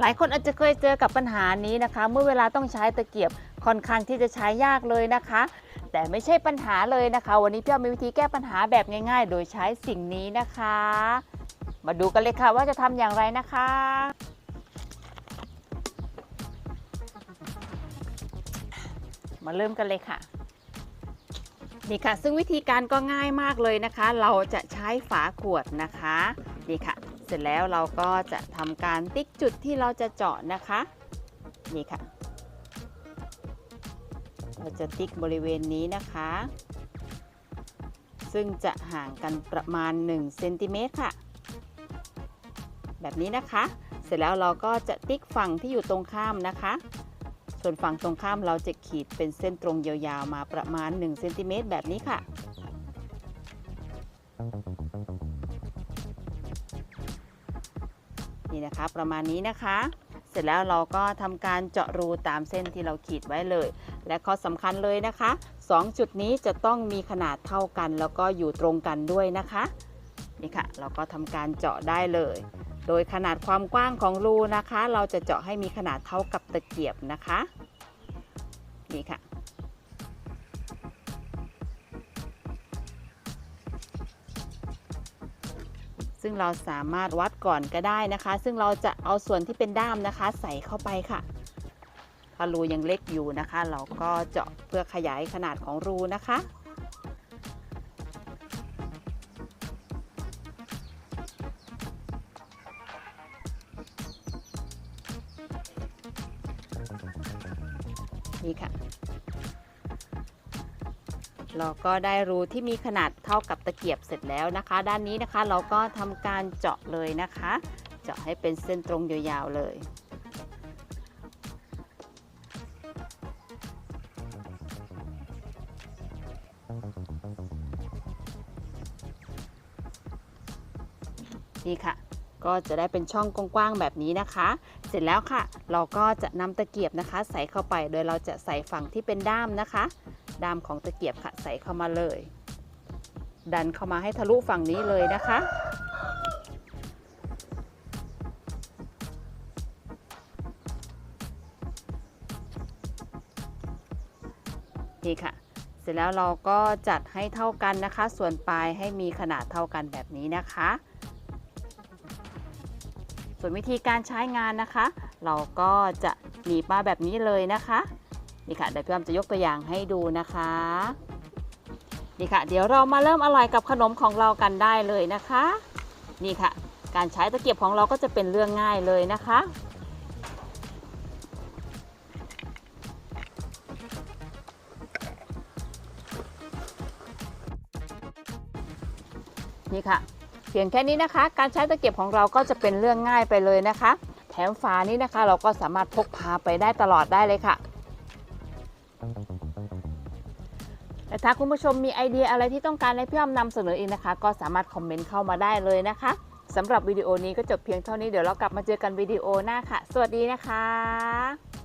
หลายคนอาจจะเคยเจอกับปัญหานี้นะคะ เมื่อเวลาต้องใช้ตะเกียบค่อนข้างที่จะใช้ยากเลยนะคะ แต่ไม่ใช่ปัญหาเลยนะคะ วันนี้พี่อ้อมมีวิธีแก้ปัญหาแบบง่าย ๆ โดยใช้สิ่งนี้นะคะ มาดูกันเลยค่ะว่าจะทำอย่างไรนะคะ มาเริ่มกันเลยค่ะนี่ค่ะ ซึ่งวิธีการก็ง่ายมากเลยนะคะ เราจะใช้ฝาขวดนะคะนี่ค่ะ เสร็จแล้วเราก็จะทำการติ๊กจุดที่เราจะเจาะนะคะนี่ค่ะ เราจะติ๊กบริเวณนี้นะคะ ซึ่งจะห่างกันประมาณ1เซนติเมตรค่ะ แบบนี้นะคะ เสร็จแล้วเราก็จะติ๊กฝั่งที่อยู่ตรงข้ามนะคะ ส่วนฝั่งตรงข้ามเราจะขีดเป็นเส้นตรงยาวๆมาประมาณ1เซนติเมตรแบบนี้ค่ะ นี่นะคะประมาณนี้นะคะ เสร็จแล้วเราก็ทำการเจาะรูตามเส้นที่เราขีดไว้เลย และข้อสำคัญเลยนะคะ 2 จุดนี้จะต้องมีขนาดเท่ากัน แล้วก็อยู่ตรงกันด้วยนะคะนี่ค่ะ เราก็ทำการเจาะได้เลย โดยขนาดความกว้างของรูนะคะ เราจะเจาะให้มีขนาดเท่ากับตะเกียบนะคะนี่ค่ะ ซึ่งเราสามารถวัดก่อนก็ได้นะคะ ซึ่งเราจะเอาส่วนที่เป็นด้ามนะคะ ใส่เข้าไปค่ะถ้ารูยังเล็กอยู่นะคะ เราก็เจาะเพื่อขยายขนาดของรูนะคะ นี่ค่ะ เราก็ได้รูที่มีขนาดเท่ากับตะเกียบเสร็จแล้วนะคะ ด้านนี้นะคะเราก็ทำการเจาะเลยนะคะ เจาะให้เป็นเส้นตรงยาวๆเลยนี่ค่ะ ก็จะได้เป็นช่องกว้างๆแบบนี้นะคะ เสร็จแล้วค่ะ เราก็จะนำตะเกียบนะคะ ใส่เข้าไป โดยเราจะใส่ฝั่งที่เป็นด้ามนะคะ ด้ามของตะเกียบค่ะ ใส่เข้ามาเลย ดันเข้ามาให้ทะลุฝั่งนี้เลยนะคะ นี่ค่ะ เสร็จแล้วเราก็จัดให้เท่ากันนะคะ ส่วนปลายให้มีขนาดเท่ากันแบบนี้นะคะ ส่วนวิธีการใช้งานนะคะ เราก็จะหนีบมาแบบนี้เลยนะคะนี่ค่ะเดี๋ยวพี่อ้อมจะยกตัวอย่างให้ดูนะคะนี่ค่ะ เดี๋ยวเรามาเริ่มอร่อยกับขนมของเรากันได้เลยนะคะ นี่ค่ะ การใช้ตะเกียบของเราก็จะเป็นเรื่องง่ายเลยนะคะนี่ค่ะ เพียงแค่นี้นะคะ การใช้ตะเกียบของเราก็จะเป็นเรื่องง่ายไปเลยนะคะ แถมฝานี้นะคะเราก็สามารถพกพาไปได้ตลอดได้เลยค่ะแต่ถ้าคุณผู้ชมมีไอเดียอะไรที่ต้องการให้พี่อ้อมนำเสนออีกนะคะ ก็สามารถคอมเมนต์เข้ามาได้เลยนะคะสำหรับวิดีโอนี้ก็จบเพียงเท่านี้เดี๋ยวเรากลับมาเจอกันวิดีโอหน้าค่ะ สวัสดีนะคะ